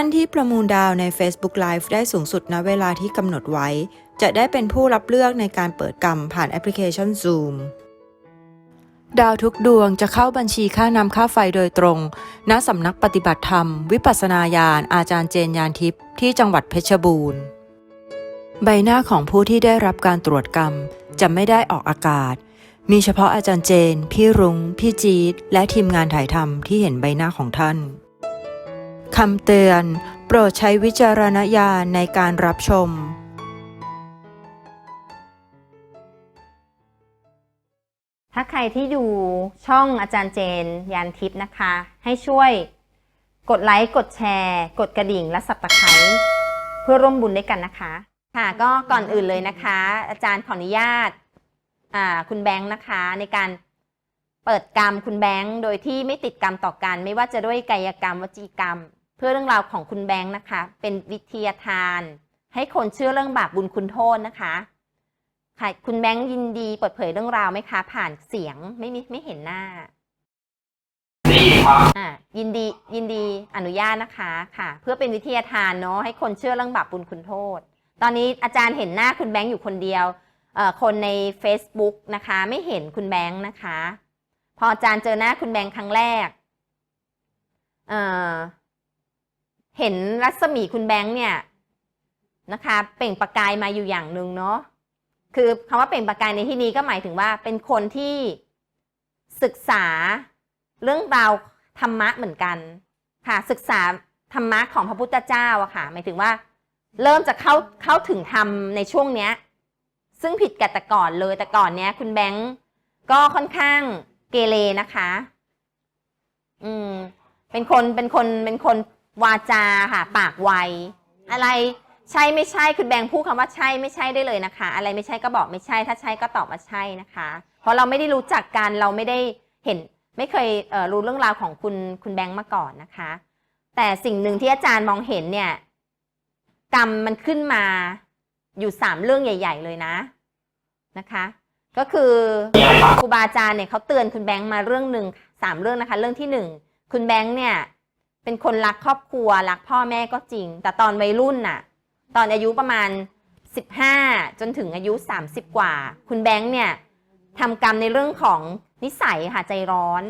ท่านที่ประมูลดาวใน Facebook Live ได้สูงสุดณเวลาที่กำหนดไว้ จะได้เป็นผู้รับเลือกในการเปิดกรรมผ่านแอปพลิเคชัน Zoom ดาวทุกดวงจะเข้าบัญชีค่าน้ำค่าไฟโดยตรง ณสำนักปฏิบัติธรรม วิปัสนาญาณอาจารย์เจนยานทิพย์ที่จังหวัดเพชรบูรณ์ ใบหน้าของผู้ที่ได้รับการตรวจกรรม จะไม่ได้ออกอากาศ มีเฉพาะอาจารย์เจน พี่รุง้ง พี่จีดและทีมงานถ่ายทำที่เห็นใบหน้าของท่าน คำเตือน โปรดใช้วิจารณญาณในการรับชม ถ้าใครที่ดูช่องอาจารย์เจนยานทิพย์นะคะ ให้ช่วยกดไลค์ กดแชร์ กดกระดิ่งและสับตะไคร้เพื่อร่วมบุญด้วยกันนะคะ ค่ะก็ก่อนอื่นเลยนะคะ อาจารย์ขออนุญาตคุณแบงค์นะคะในการเปิดกรรมคุณแบงค์โดยที่ไม่ติดกรรมต่อกัน ไม่ว่าจะด้วยกายกรรมวจีกรรม เพื่อเรื่องราวของคุณแบงค์นะคะ เป็นวิทยาทาน ให้คนเชื่อเรื่องบาปบุญคุณโทษนะคะค่ะคุณแบงค์ยินดีเปิดเผยเรื่องราวไหมคะ ผ่านเสียงไม่มีไม่เห็นหน้าดีครับอ่ายินดียินดีอนุญาตนะคะค่ะ เพื่อเป็นวิทยาทานเนาะให้คนเชื่อเรื่องบาปบุญคุณโทษ ตอนนี้อาจารย์เห็นหน้าคุณแบงค์อยู่คนเดียวเอ่อคนใน Facebook นะคะ ไม่เห็นคุณแบงค์นะคะ พออาจารย์เจอหน้าคุณแบงค์ครั้งแรกเอ่อ เห็นรัศมีคุณแบงค์เนี่ยนะคะ เปล่งประกายมาอยู่อย่างหนึ่งเนาะคือคำว่าเปล่งประกายในที่นี้ก็หมายถึงว่าเป็นคนที่ศึกษาเรื่องราวธรรมะเหมือนกันค่ะ ศึกษาธรรมะของพระพุทธเจ้าอะค่ะ หมายถึงว่า เริ่มจะเข้าเข้าถึงธรรมในช่วงเนี้ย ซึ่งผิดกับแต่ก่อนเลยแต่ก่อนเนี้ย คุณแบงก์ก็ค่อนข้างเกเรนะคะ อืม เป็นคนเป็นคนเป็นคน วาจาค่ะ ปากไว อะไรใช่ไม่ใช่คุณแบงค์พูดคำว่าใช่ไม่ใช่ได้เลยนะคะ อะไรไม่ใช่ก็บอกไม่ใช่ ถ้าใช่ก็ตอบว่าใช่นะคะ เพราะเราไม่ได้รู้จักกันเราไม่ได้เห็น ไม่เคยเอ่อรู้เรื่องราวของคุณคุณแบงค์มาก่อนนะคะ แต่สิ่งหนึ่งที่อาจารย์มองเห็นเนี่ย กรรมมันขึ้นมาอยู่สามเรื่องใหญ่ ๆ เลยนะนะคะ ก็คือครูบาอาจารย์เนี่ยเขาเตือนคุณแบงค์มาเรื่องหนึ่งสามเรื่องนะคะ เรื่องที่หนึ่งคุณแบงค์เนี่ย เป็นคนรักครอบครัวรักพ่อแม่ก็จริง แต่ตอนวัยรุ่นน่ะ ตอนอายุประมาณ 15 จนถึงอายุ 30 กว่า คุณแบงค์เนี่ยทำกรรมในเรื่องของนิสัยค่ะใจร้อน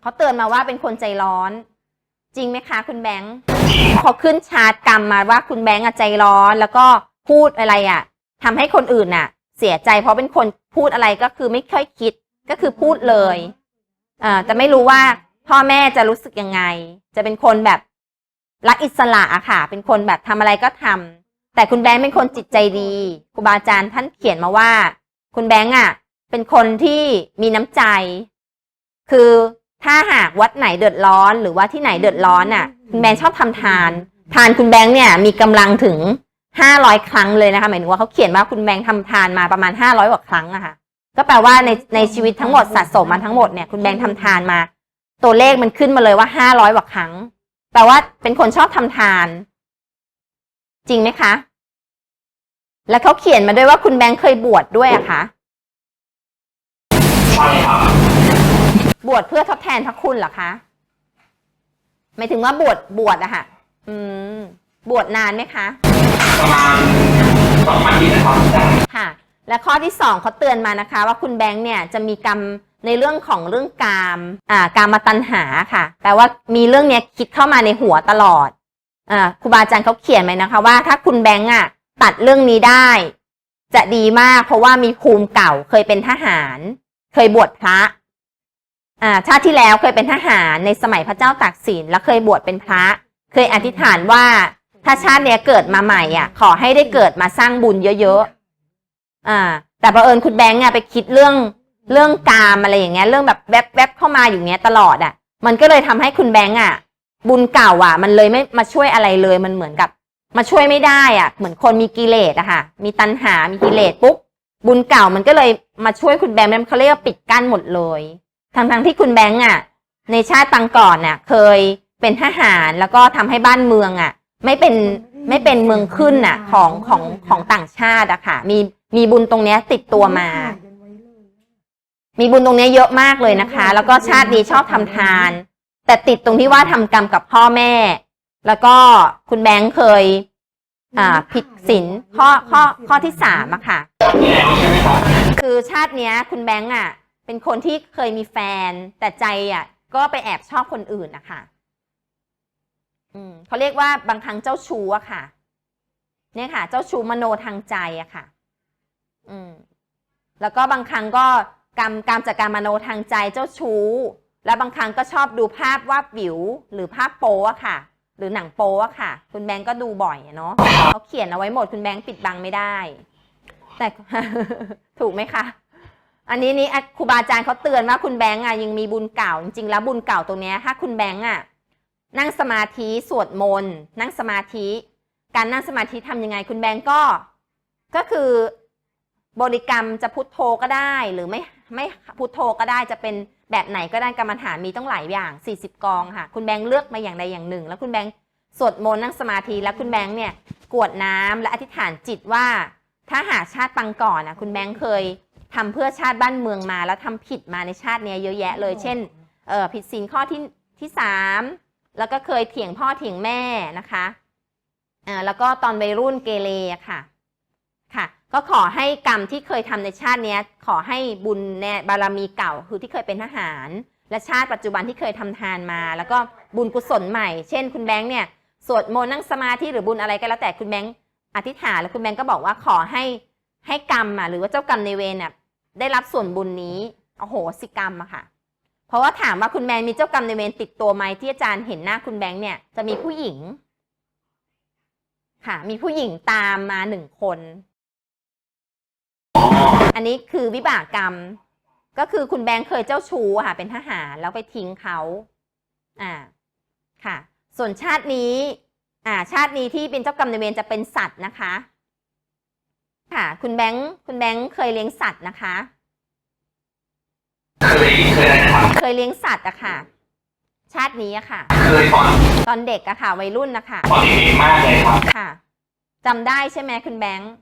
เขาเตือนมาว่าเป็นคนใจร้อน จริงไหมคะ คุณแบงค์เขาขึ้นชาร์จกรรมมาว่าคุณแบงค์อะใจร้อน แล้วก็พูดอะไรอะทำให้คนอื่นน่ะ เสียใจเพราะเป็นคนพูดอะไรก็คือไม่ค่อยคิดก็คือพูดเลยอ่าจะไม่รู้ว่า พ่อแม่จะรู้สึกยังไง จะเป็นคนแบบรักอิสระอะค่ะ เป็นคนแบบทำอะไรก็ทำแต่คุณแบงค์เป็นคนจิตใจดีครูบาอาจารย์ท่านเขียนมาว่า คุณแบงค์อะเป็นคนที่มีน้ำใจ คือถ้าหากวัดไหนเดือดร้อน หรือว่าที่ไหนเดือดร้อนอะคุณแบงค์ชอบทำทาน ทานคุณแบงค์เนี่ยมีกำลังถึงห้าร้อยครั้งเลยนะคะหมายถึงว่าเขาเขียนว่าคุณแบงค์ทำทานมาประมาณห้าร้อยกว่าครั้งอะค่ะ ก็แปลว่าในในชีวิตทั้งหมดสะสมมาทั้งหมดเนี่ยคุณแบงค์ทำทานมา ตัวเลขมันขึ้นมาเลยว่าห้าร้อยกว่าครั้ง แปลว่าเป็นคนชอบทำทาน จริงไหมคะ แล้วเขาเขียนมาด้วยว่าคุณแบงค์เคยบวชดด้วยอะคะใช่ครับบวชเพื่อทดแทนพระคุณเหรอคะหมายถึงว่าบวชบวชอะค่ะ อืม บวชนานไหมคะ ประมาณสองอาทิตย์นะครับได้ค่ะ และข้อที่สองเขาเตือนมานะคะ ว่าคุณแบงค์เนี่ยจะมีกรรม ในเรื่องของเรื่องกามอ่ากามตัณหาค่ะ แปลว่ามีเรื่องเนี้ยคิดเข้ามาในหัวตลอดอ่าครูบาอาจารย์เขาเขียนไว้นะคะว่าถ้าคุณแบงค์อะตัดเรื่องนี้ได้ จะดีมากเพราะว่ามีภูมิเก่าเคยเป็นทหาร เคยบวชพระอ่าชาติที่แล้วเคยเป็นทหารในสมัยพระเจ้าตากสินแล้วเคยบวชเป็นพระ เคยอธิษฐานว่าถ้าชาติเนี้ยเกิดมาใหม่อะ ขอให้ได้เกิดมาสร้างบุญเยอะๆอ่า แต่บังเอิญคุณแบงค์อะไปคิดเรื่อง เรื่องกามอะไรอย่างเงี้ยเรื่องแบบแวบแวบเข้ามาอยู่เงี้ยตลอดอะ มันก็เลยทำให้คุณแบงค์อะ บุญเก่าอะ มันเลยไม่มาช่วยอะไรเลยมันเหมือนกับ มาช่วยไม่ได้อะ เหมือนคนมีกิเลสอะค่ะ มีตัณหา มีกิเลสปุ๊บบุญเก่ามันก็เลยมาช่วยคุณแบงค์มันเขาเรียกว่าปิดกั้นหมดเลยทั้งทั้งๆที่คุณแบงค์อะ ในชาติตังก่อนน่ะ เคยเป็นทหารแล้วก็ทำให้บ้านเมืองอะ ไม่เป็นไม่เป็นเมืองขึ้นน่ะ ของของของต่างชาติอะค่ะ มีมีบุญตรงเนี้ยติดตัวมา มีบุญตรงเนี้ยเยอะมากเลยนะคะ แล้วก็ชาตินี้ชอบทำทาน แต่ติดตรงที่ว่าทำกรรมกับพ่อแม่ แล้วก็คุณแบงค์เคย อ่า ผิดศีลข้อข้อข้อที่สามอะค่ะที่แล้วใช่ไหมครับคือชาติเนี้ย คุณแบงค์อะเป็นคนที่เคยมีแฟน แต่ใจอะก็ไปแอบชอบคนอื่นนะคะอืมเขาเรียกว่าบางครั้งเจ้าชู้อะค่ะ เนี่ยค่ะ เจ้าชู้มโนทางใจอะค่ะ อืม แล้วก็บางครั้งก็ กรรมกรรมจากการมโนทางใจเจ้าชู้ แล้วบางครั้งก็ชอบดูภาพวาดวิว หรือภาพโป๊อะค่ะ หรือหนังโป๊อะค่ะ คุณแบงก์ก็ดูบ่อยเนาะเขาเขียนเอาไว้หมดคุณแบงก์ปิดบังไม่ได้ แต่ถูกไหมคะอันนี้นี่ครูบาอาจารย์เขาเตือนว่าคุณแบงก์อะยังมีบุญเก่า จริงๆแล้วบุญเก่าตรงนี้ถ้าคุณแบงก์อะนั่งสมาธิสวดมนต์นั่งสมาธิ การนั่งสมาธิทำยังไงคุณแบงก์ก็ ก็คือ บริกรรมจะพุทโธก็ได้หรือไม่ไม่พุทโธก็ได้จะเป็นแบบไหนก็ได้กรรมฐานมีต้องหลายอย่าง 40 กองค่ะ คุณแบงค์เลือกมาอย่างใดอย่างหนึ่ง แล้วคุณแบงค์สวดมนต์นั่งสมาธิแล้วคุณแบงค์เนี่ยกรวดน้ำและอธิษฐานจิตว่า ถ้าหากชาติปังก่อนอะคุณแบงค์เคยทำเพื่อชาติบ้านเมืองมา แล้วทำผิดมาในชาติเนี้ยเยอะแยะเลย เช่นเออผิดศีลข้อที่ที่สามแล้วก็เคยเถียงพ่อเถียงแม่นะคะอ่าแล้วก็ตอนวัยรุ่นเกเรอะค่ะ ค่ะ ก็ขอให้กรรมที่เคยทำในชาตินี้ขอให้บุญเนี่ยบารมีเก่าคือที่เคยเป็นทหาร และชาติปัจจุบันที่เคยทำทานมา แล้วก็บุญกุศลใหม่ เช่น คุณแบงค์เนี่ยสวดมนต์นั่งสมาธิหรือบุญอะไรก็แล้วแต่คุณแบงค์อธิษฐานแล้วคุณแบงค์ก็บอกว่าขอให้ให้กรรมอะหรือว่าเจ้ากรรมในเวรน่ะได้รับส่วนบุญนี้โอ้โหสิกรรมอะค่ะ เพราะว่าถามว่าคุณแบงค์มีเจ้ากรรมในเวรติดตัวไหมที่อาจารย์เห็นหน้าคุณแบงค์เนี่ยจะมีผู้หญิง ค่ะ มีผู้หญิงตามมาหนึ่งคน อันนี้คือวิบากกรรม ก็คือคุณแบงค์เคยเจ้าชู้อะค่ะ เป็นทหารแล้วไปทิ้งเขาอ่าค่ะ ส่วนชาตินี้ อ่า ชาตินี้ที่เป็นเจ้ากรรมนายเวรจะเป็นสัตว์นะคะ ค่ะ คุณแบงค์คุณแบงค์เคยเลี้ยงสัตว์นะคะเคยเคยอะไรนะครับเคยเลี้ยงสัตว์อะค่ะ ชาตินี้อะค่ะ เคยตอนตอนเด็กอะค่ะ วัยรุ่นนะคะตอนเด็กๆมากเลยครับค่ะจำได้ใช่ไหมคุณแบงค์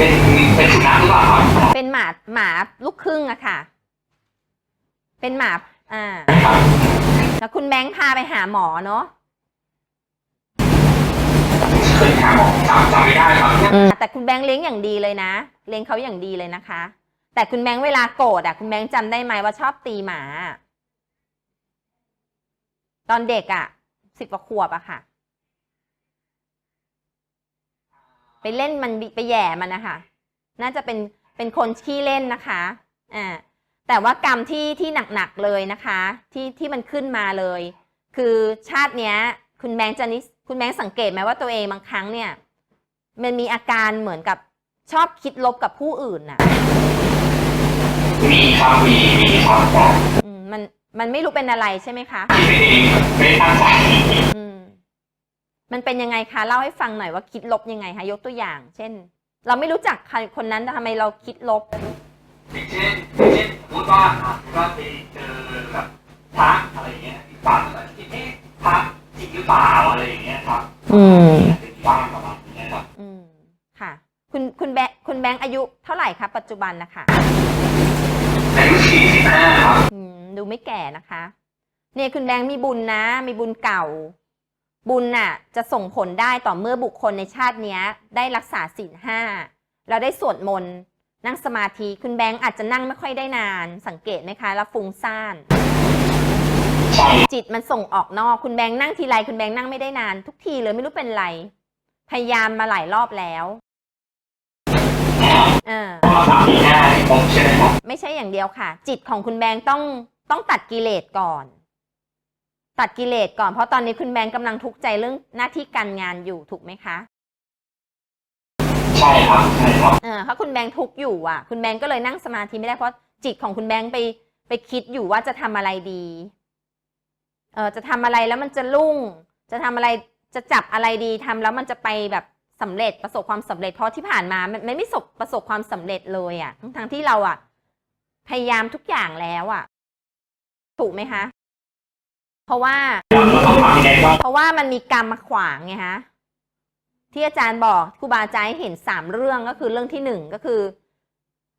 เป็นเป็นสุนัขหรือเปล่าครับเป็นหมาหมาลูกครึ่งอะค่ะ เป็นหมาอ่า ครับแล้วคุณแบงค์พาไปหาหมอเนาะเคยหาหมอจำจำไม่ได้ครับแต่คุณแบงค์เลี้ยงอย่างดีเลยนะ เลี้ยงเขาอย่างดีเลยนะคะ แต่คุณแบงค์เวลาโกรธอะคุณแบงค์จำได้ไหมว่าชอบตีหมา ตอนเด็กอะสิบกว่าขวบอะค่ะ ไปเล่นมันไปแหย่มันนะคะ น่าจะเป็นเป็นคนขี้เล่นนะคะอ่าแต่ว่ากรรมที่ที่หนักๆเลยนะคะ ที่ที่มันขึ้นมาเลย คือชาติเนี้ย คุณแบงค์จะนิสคุณแบงค์สังเกตไหมว่าตัวเองบางครั้งเนี่ย มันมีอาการเหมือนกับชอบคิดลบกับผู้อื่นน่ะมีครับมีมีครับแต่อืมมันมันไม่รู้เป็นอะไรใช่ไหมคะคิดไปเองไม่ได้ตั้งใจอืม มันเป็นยังไงคะเล่าให้ฟังหน่อยว่าคิดลบยังไงคะยกตัวอย่าง เช่น เราไม่รู้จักใครคนนั้นแต่ทำไมเราคิดลบ อย่างเช่นอย่างเช่นสมมติว่าอะว่าไปเจอแบบพระอะไรอย่างเงี้ยอีกฝั่งก็คิดเอ๊ะพระจริงหรือเปล่าอะไรอย่างเงี้ยครับอืม เป็นบ้างประมาณนี้ครับอืม ค่ะ คุณคุณแบงค์คุณแบงค์อายุเท่าไหร่คะปัจจุบันนะคะ อายุสี่สิบห้าครับอืม ดูไม่แก่นะคะ เนี่ยคุณแบงค์มีบุญนะ มีบุญเก่า บุญน่ะจะส่งผลได้ต่อเมื่อบุคคลในชาติเนี้ยได้รักษาศีลห้าแล้วได้สวดมนต์นั่งสมาธิคุณแบงค์อาจจะนั่งไม่ค่อยได้นาน สังเกตไหมคะแล้วฟุ้งซ่านใช่จิตมันส่งออกนอกคุณแบงค์นั่งทีไรคุณแบงค์นั่งไม่ได้นาน ทุกทีเลยไม่รู้เป็นไร พยายามมาหลายรอบแล้วเออเพราะว่าสามปีหน้าเนี่ยผมใช่ไหมครับไม่ใช่อย่างเดียวค่ะ จิตของคุณแบงค์ต้องต้องตัดกิเลสก่อน ตัดกิเลสก่อนเพราะตอนนี้คุณแบงค์กำลังทุกข์ใจเรื่องหน้าที่การงานอยู่ถูกไหมคะใช่ครับใช่ครับเออถ้าคุณแบงค์ทุกข์อยู่อะ คุณแบงค์ก็เลยนั่งสมาธิไม่ได้เพราะจิตของคุณแบงค์ไปไปคิดอยู่ว่าจะทำอะไรดีเออจะทำอะไรแล้วมันจะรุ่ง จะทำอะไรจะจับอะไรดีทำแล้วมันจะไปแบบสำเร็จประสบความสำเร็จเพราะที่ผ่านมามันมันไม่ประสบประสบความสำเร็จเลยอะทั้งทั้งที่เราอะ พยายามทุกอย่างแล้วอะ ถูกไหมคะ เพราะว่าเราต้องทำยังไงบ้างเพราะว่ามันมีกรรมมาขวางไงฮะที่อาจารย์บอกครูบาอาจารย์ให้เห็นสามเรื่องก็คือเรื่องที่หนึ่งก็คือ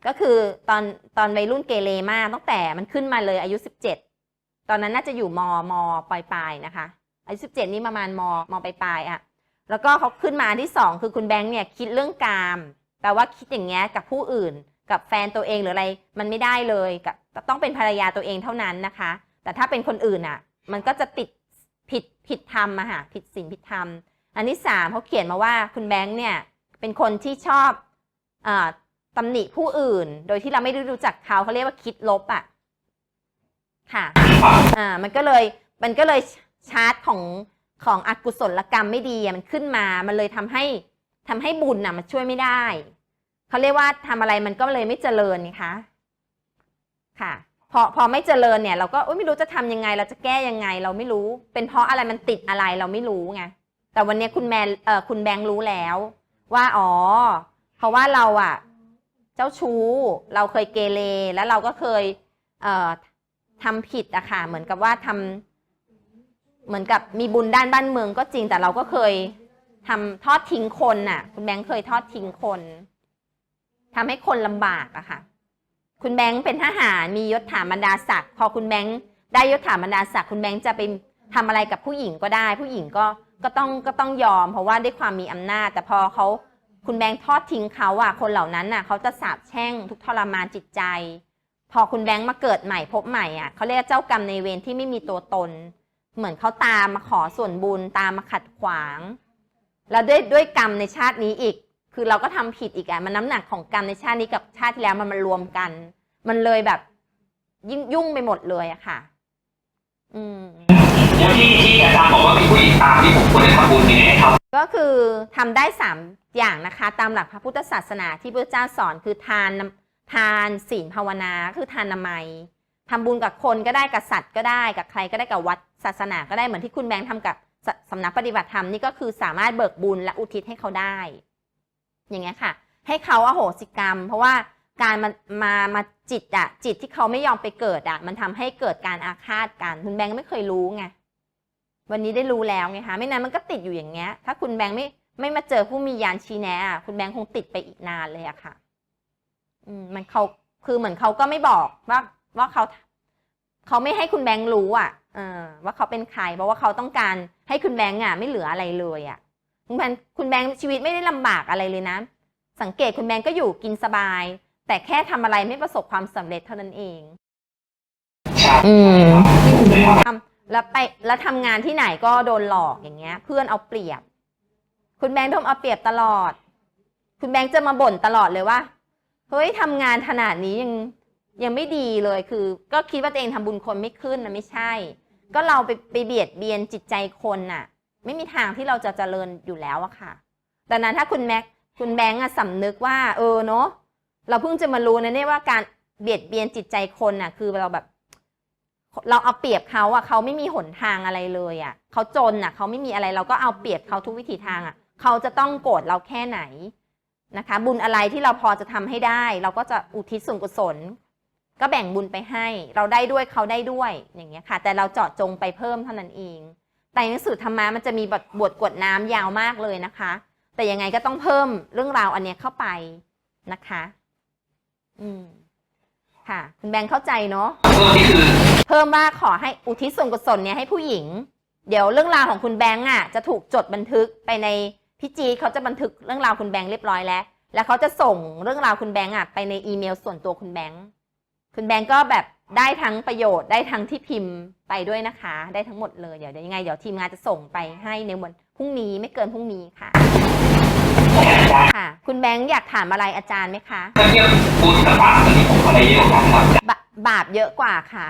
ก็คือตอนตอนวัยรุ่นเกเรมากตั้งแต่มันขึ้นมาเลยอายุสิบเจ็ดตอนนั้นน่าจะอยู่มมปลายๆนะคะ อายุสิบเจ็ดนี่ประมาณมมปลายๆอะแล้วก็เขาขึ้นมาอันที่สองคือคุณแบงค์เนี่ยคิดเรื่องกามแปลว่าคิดอย่างเงี้ยกับผู้อื่น กับแฟนตัวเองหรืออะไร มันไม่ได้เลยกับต้องเป็นภรรยาตัวเองเท่านั้นนะคะ แต่ถ้าเป็นคนอื่นอะ มันก็จะติดผิดผิดธรรมอะค่ะผิดศีลผิดธรรม อันที่สามเขาเขียนมาว่าคุณแบงค์เนี่ยเป็นคนที่ชอบอตำหนิผู้อื่น โดยที่เราไม่ได้รู้จักเขาเขาเรียกว่าคิดลบอะค่ะอ่ามันก็เลยมันก็เลยชาร์ตของของอกุศลกรรมไม่ดีมันขึ้นมา มันเลยทำให้ทำให้บุญน่ะมันช่วยไม่ได้ เขาเรียกว่าทำอะไรมันก็เลยไม่เจริญนี่คะค่ะ พอพอไม่เจริญเนี่ยเราก็ไม่รู้จะทำยังไงเราจะแก้ยังไง เราไม่รู้ เป็นเพราะอะไรมันติดอะไรเราไม่รู้ไงแต่วันนี้คุณแมนเอ่อคุณแบงค์รู้แล้ว ว่าอ๋อ เพราะว่าเราอะเจ้าชู้ เราเคยเกเรแล้วเราก็เคยเอ่อทำผิดอะค่ะ เหมือนกับว่าทำเหมือนกับมีบุญด้านบ้านเมืองก็จริงแต่เราก็เคยทำทอดทิ้งคนน่ะ คุณแบงค์เคยทอดทิ้งคนทำให้คนลำบากอะค่ะ คุณแบงค์เป็นทหารมียศถาบรรดาศักดิ์พอคุณแบงค์ได้ยศถาบรรดาศักดิ์คุณแบงค์จะไปทำอะไรกับผู้หญิงก็ได้ ผู้หญิงก็ก็ต้องก็ต้องยอม เพราะว่าด้วยความมีอำนาจ แต่พอเขาคุณแบงค์ทอดทิ้งเขาอะคนเหล่านั้นน่ะเขาจะสาบแช่งทุกทรมานจิตใจ พอคุณแบงค์มาเกิดใหม่พบใหม่อะเขาเรียกเจ้ากรรมในเวรที่ไม่มีตัวตน เหมือนเขาตามมาขอส่วนบุญตามมาขัดขวาง แล้วด้วยด้วยกรรมในชาตินี้อีก คือเราก็ทำผิดอีกอะมันน้ำหนักของกรรมในชาตินี้กับชาติที่แล้วมันมารวมกัน มันเลยแบบยิ่งยุ่งไปหมดเลยอะค่ะ อืมแล้วที่ที่อาจารย์บอกว่ามีผู้หญิงตามที่ผมควรจะทำบุญยังไงให้ทำก็คือทำได้สามอย่างนะคะ ตามหลักพระพุทธศาสนาที่พระเจ้าสอนคือทานน้ำทานศีลภาวนาคือทานนามัยทำบุญกับคนก็ได้กับสัตว์ก็ได้กับใครก็ได้กับวัดศาสนาก็ได้เหมือนที่คุณแบงค์ทำกับสสำนักปฏิบัติธรรมนี่ก็คือสามารถเบิกบุญและอุทิศให้เขาได้ อย่างเงี้ยค่ะ ให้เขาอโหสิกรรม เพราะว่าการมามามาจิตอะจิตที่เขาไม่ยอมไปเกิดอะมันทำให้เกิดการอาฆาตกันคุณแบงค์ไม่เคยรู้ไงวันนี้ได้รู้แล้วไงคะไม่นั้นมันก็ติดอยู่อย่างเงี้ย ถ้าคุณแบงค์ไม่ไม่มาเจอผู้มียานชี้แนะคุณแบงค์คงติดไปอีกนานเลยอะค่ะ อืมมันเขาคือเหมือนเขาก็ไม่บอกว่าว่าเขาเขาไม่ให้คุณแบงค์รู้อะเออว่าเขาเป็นใครเพราะว่าเขาต้องการให้คุณแบงค์อะไม่เหลืออะไรเลยอะ คุณแบงค์คุณแบงค์ชีวิตไม่ได้ลำบากอะไรเลยนะ สังเกตคุณแบงค์ก็อยู่กินสบาย แต่แค่ทำอะไรไม่ประสบความสำเร็จเท่านั้นเอง อืมทำแล้วไปแล้วทำงานที่ไหนก็โดนหลอกอย่างเงี้ย เพื่อนเอาเปรียบ คุณแบงค์โดนเอาเปรียบตลอด คุณแบงค์จะมาบ่นตลอดเลยว่าเฮ้ยทำงานขนาดนี้ยังยังไม่ดีเลยคือ ก็คิดว่าตัวเองทำบุญคนไม่ขึ้นนะไม่ใช่ ก็เราไปไปเบียดเบียนจิตใจคนน่ะ ไม่มีทางที่เราจะเจริญอยู่แล้วอะค่ะดังนั้นถ้าคุณแม็กคุณแบงค์อะสำนึกว่า เออเนาะเราเพิ่งจะมารู้นะเนี่ยว่าการเบียดเบียนจิตใจคนน่ะ คือเราแบบ เราเอาเปรียบเขาอะเขาไม่มีหนทางอะไรเลยอะเขาจนอะเขาไม่มีอะไรเราก็เอาเปรียบเขาทุกวิถีทางอะเขาจะต้องโกรธเราแค่ไหนนะคะ บุญอะไรที่เราพอจะทำให้ได้ เราก็จะอุทิศส่วนกุศล ก็แบ่งบุญไปให้ เราได้ด้วยเขาได้ด้วยอย่างเงี้ยค่ะ แต่เราเจาะจงไปเพิ่มเท่านั้นเอง แต่หนังสือธรรมะมันจะมีบทบทกวดน้ำยาวมากเลยนะคะ แต่ยังไงก็ต้องเพิ่มเรื่องราวอันเนี้ยเข้าไปนะคะ อืมค่ะ คุณแบงค์เข้าใจเนาะเพิ่มว่าขอให้อุทิศส่วนกุศลเนี่ยให้ผู้หญิง เดี๋ยวเรื่องราวของคุณแบงค์อะ จะถูกจดบันทึกไปในพี่จีเขาจะบันทึกเรื่องราวคุณแบงค์เรียบร้อยแล้ว แล้วเขาจะส่งเรื่องราวคุณแบงค์อะไปในอีเมลส่วนตัวคุณแบงค์คุณแบงค์ก็แบบ ได้ทั้งประโยชน์ได้ทั้งที่พิมพ์ไปด้วยนะคะ ได้ทั้งหมดเลยเดี๋ยวเดี๋ยวยังไงเดี๋ยวทีมงานจะส่งไปให้ในวันพรุ่งนี้ไม่เกินพรุ่งนี้ค่ะอาจารย์ค่ะ คุณแบงค์อยากถามอะไรอาจารย์ไหมคะถ้าเทียบบุญกับบาปตอนนี้ผมอะไรเยอะกว่ากันครับบาบาปเยอะกว่าค่ะ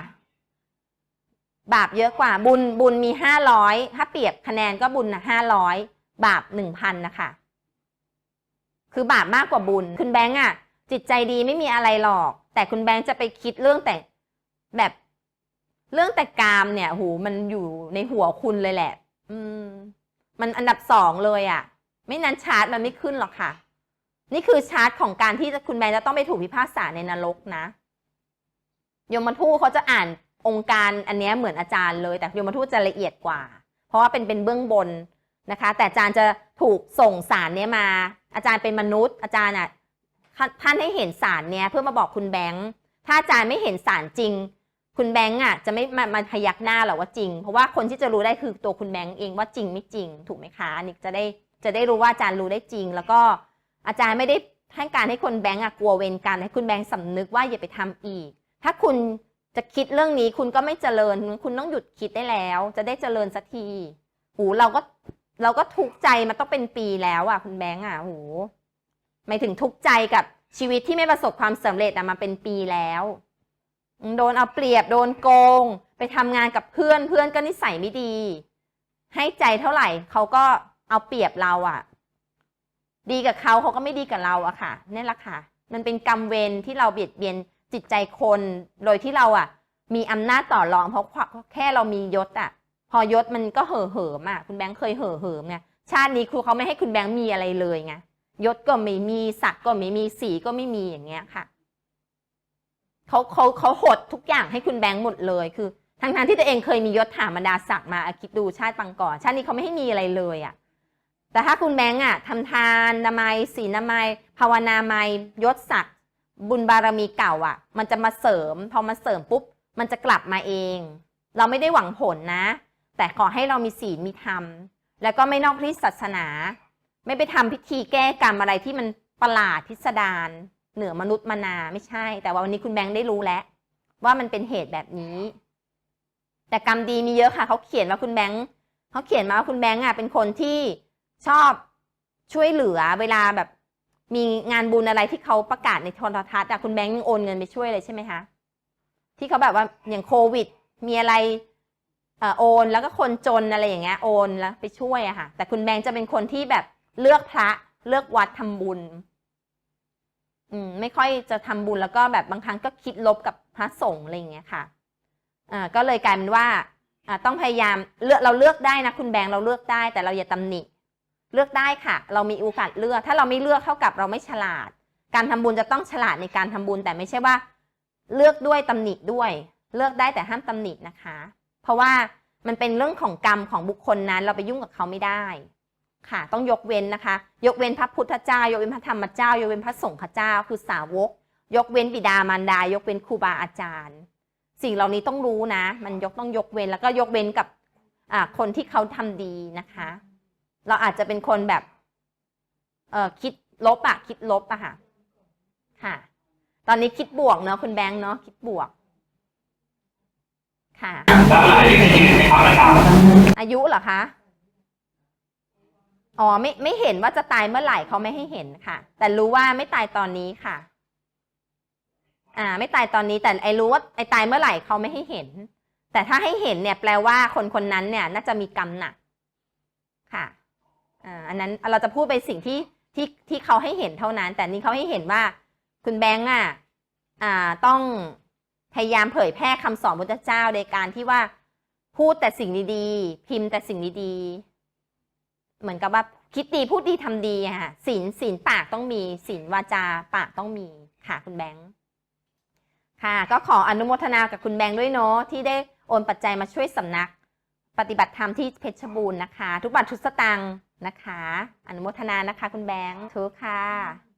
บาปเยอะกว่าบุญบุญมีห้าร้อยถ้าเปรียบคะแนนก็บุญนะห้าร้อยบาปหนึ่งพันนะคะ คือบาปมากกว่าบุญ คุณแบงค์อะ จิตใจดีไม่มีอะไรหรอก แต่คุณแบงค์จะไปคิดเรื่องแต่ แบบเรื่องแต่กามเนี่ย หูมันอยู่ในหัวคุณเลยแหละ อืม มันอันดับสองเลยอะ ไม่นั้นชาร์จมันไม่ขึ้นหรอกค่ะ นี่คือชาร์จของการที่คุณแบงค์จะต้องไปถูกพิพากษาในนรกนะยมทูตเขาจะอ่านองค์การอันเนี้ยเหมือนอาจารย์เลย แต่ยมทูตจะละเอียดกว่า เพราะว่าเป็นเป็นเบื้องบนนะคะ แต่อาจารย์จะถูกส่งสารเนี้ยมา อาจารย์เป็นมนุษย์ อาจารย์อะท่านให้เห็นสารเนี้ยเพื่อมาบอกคุณแบงค์ถ้าอาจารย์ไม่เห็นสารจริง คุณแบงก์อะจะไม่มามาพยักหน้าหรอกว่าจริง เพราะว่าคนที่จะรู้ได้คือตัวคุณแบงก์เองว่าจริงไม่จริง ถูกไหมคะอันนี่จะได้จะได้รู้ว่าอาจารย์รู้ได้จริง แล้วก็อาจารย์ไม่ได้ให้การให้คนแบงก์อะกลัวเวรกรรให้คุณแบงก์สำนึกว่าอย่าไปทำอีก ถ้าคุณจะคิดเรื่องนี้คุณก็ไม่เจริญคุณต้องหยุดคิดได้แล้ว จะได้เจริญสักทีหูเราก็เราก็ทุกข์ใจมาต้องเป็นปีแล้วอะคุณแบงก์อะหูหมายถึงทุกข์ใจกับชีวิตที่ไม่ประสบความสำเร็จอะมาเป็นปีแล้ว โดนเอาเปรียบโดนโกง ไปทำงานกับเพื่อนเพื่อนก็นิสัยไม่ดี ให้ใจเท่าไหร่เขาก็เอาเปรียบเราอะ ดีกับเขาเขาก็ไม่ดีกับเราอะค่ะนี่แหละค่ะ มันเป็นกรรมเวรที่เราเบียดเบียนจิตใจคน โดยที่เราอะมีอำนาจต่อรองเพราะแค่เรามียศอะพอยศมันก็เห่อเหิมอะคุณแบงค์เคยเห่อเหิมไงชาตินี้ครูเขาไม่ให้คุณแบงค์มีอะไรเลยไงยศก็ไม่มีศักดิ์ก็ไม่มีสีก็ไม่มีอย่างเงี้ยค่ะ เขาเขาเขาหดทุกอย่างให้คุณแบงค์หมดเลย คือทั้งทางที่ตัวเองเคยมียศถาบรรดาศักดิ์มาคิดดูชาติปังก่อนชาตินี้เขาไม่ให้มีอะไรเลยอะแต่ถ้าคุณแบงค์อะทำทานนามัยศีลนามัย ภาวนามัยยศศักดิ์บุญบารมีเก่าอะ มันจะมาเสริม พอมาเสริมปุ๊บ มันจะกลับมาเอง เราไม่ได้หวังผลนะ แต่ขอให้เรามีศีลมีธรรม แล้วก็ไม่นอกที่ศาสนา ไม่ไปทำพิธีแก้กรรมอะไรที่มันประหลาดพิสดาร เหนือมนุษย์มนาไม่ใช่ แต่ว่าวันนี้คุณแบงค์ได้รู้แล้ว ว่ามันเป็นเหตุแบบนี้ แต่กรรมดีมีเยอะค่ะเขาเขียนว่าคุณแบงค์เขาเขียนมาว่าคุณแบงค์อะเป็นคนที่ชอบช่วยเหลือเวลาแบบมีงานบุญอะไรที่เขาประกาศในโทรทัศน์อะคุณแบงค์ยังโอนเงินไปช่วยเลยใช่ไหมคะที่เขาแบบว่าอย่างโควิด มีอะไรเอ่อโอนแล้วก็คนจนอะไรอย่างเงี้ยโอนแล้วไปช่วยอะค่ะ แต่คุณแบงค์จะเป็นคนที่แบบเลือกพระเลือกวัดทำบุญ อืมไม่ค่อยจะทำบุญแล้วก็แบบบางครั้งก็คิดลบกับพระสงฆ์อะไรอย่างเงี้ยค่ะอ่าก็เลยกลายเป็นว่าอ่าต้องพยายามเลือกเราเลือกได้นะคุณแบงค์เราเลือกได้ แต่เราอย่าตำหนิเลือกได้ค่ะ เรามีโอกาสเลือก ถ้าเราไม่เลือกเท่ากับเราไม่ฉลาด การทำบุญจะต้องฉลาดในการทำบุญแต่ไม่ใช่ว่า เลือกด้วยตำหนิด้วย เลือกได้แต่ห้ามตำหนินะคะ เพราะว่ามันเป็นเรื่องของกรรมของบุคคลนั้น เราไปยุ่งกับเขาไม่ได้ ค่ะ ต้องยกเว้นนะคะ ยกเว้นพระพุทธเจ้า ยกเว้นพระธรรมเจ้า ยกเว้นพระสงฆ์เจ้า คือสาวก ยกเว้นบิดามารดา ยกเว้นครูบาอาจารย์ สิ่งเหล่านี้ต้องรู้นะ มันยกต้องยกเว้นแล้วก็ยกเว้นกับอ่าคนที่เขาทำดีนะคะ เราอาจจะเป็นคนแบบเออคิดลบอะคิดลบอะค่ะค่ะ ตอนนี้คิดบวกเนาะคุณแบงค์เนาะคิดบวก ค่ะแล้วอะไรที่เป็นยืนในความประจำอายุเหรอคะ อ๋อไม่ไม่เห็นว่าจะตายเมื่อไหร่เขาไม่ให้เห็นค่ะ แต่รู้ว่าไม่ตายตอนนี้ค่ะ อ่า ไม่ตายตอนนี้แต่ไอรู้ว่าไอตายเมื่อไหร่เขาไม่ให้เห็น แต่ถ้าให้เห็นเนี่ย แปลว่าคนคนนั้นเนี่ย น่าจะมีกรรมหนักค่ะอ่าอันนั้นเราจะพูดไปสิ่งที่ที่ที่เขาให้เห็นเท่านั้น แต่นี่เขาให้เห็นว่า คุณแบงค์อะอ่าต้องพยายามเผยแพร่คำสอนพุทธเจ้าในการที่ว่าพูดแต่สิ่งดีๆ พิมพ์แต่สิ่งดีๆ เหมือนกับว่าคิดดีพูดดีทำดีค่ะศีลศีลปากต้องมีศีลวาจาปากต้องมีค่ะคุณแบงค์ค่ะ ก็ขออนุโมทนากับคุณแบงค์ด้วยเนาะที่ได้โอนปัจจัยมาช่วยสำนัก ปฏิบัติธรรมที่เพชรบูรณ์นะคะ ทุกบาททุกสตางค์นะคะ อนุโมทนานะคะ คุณแบงค์ทุกค่ะ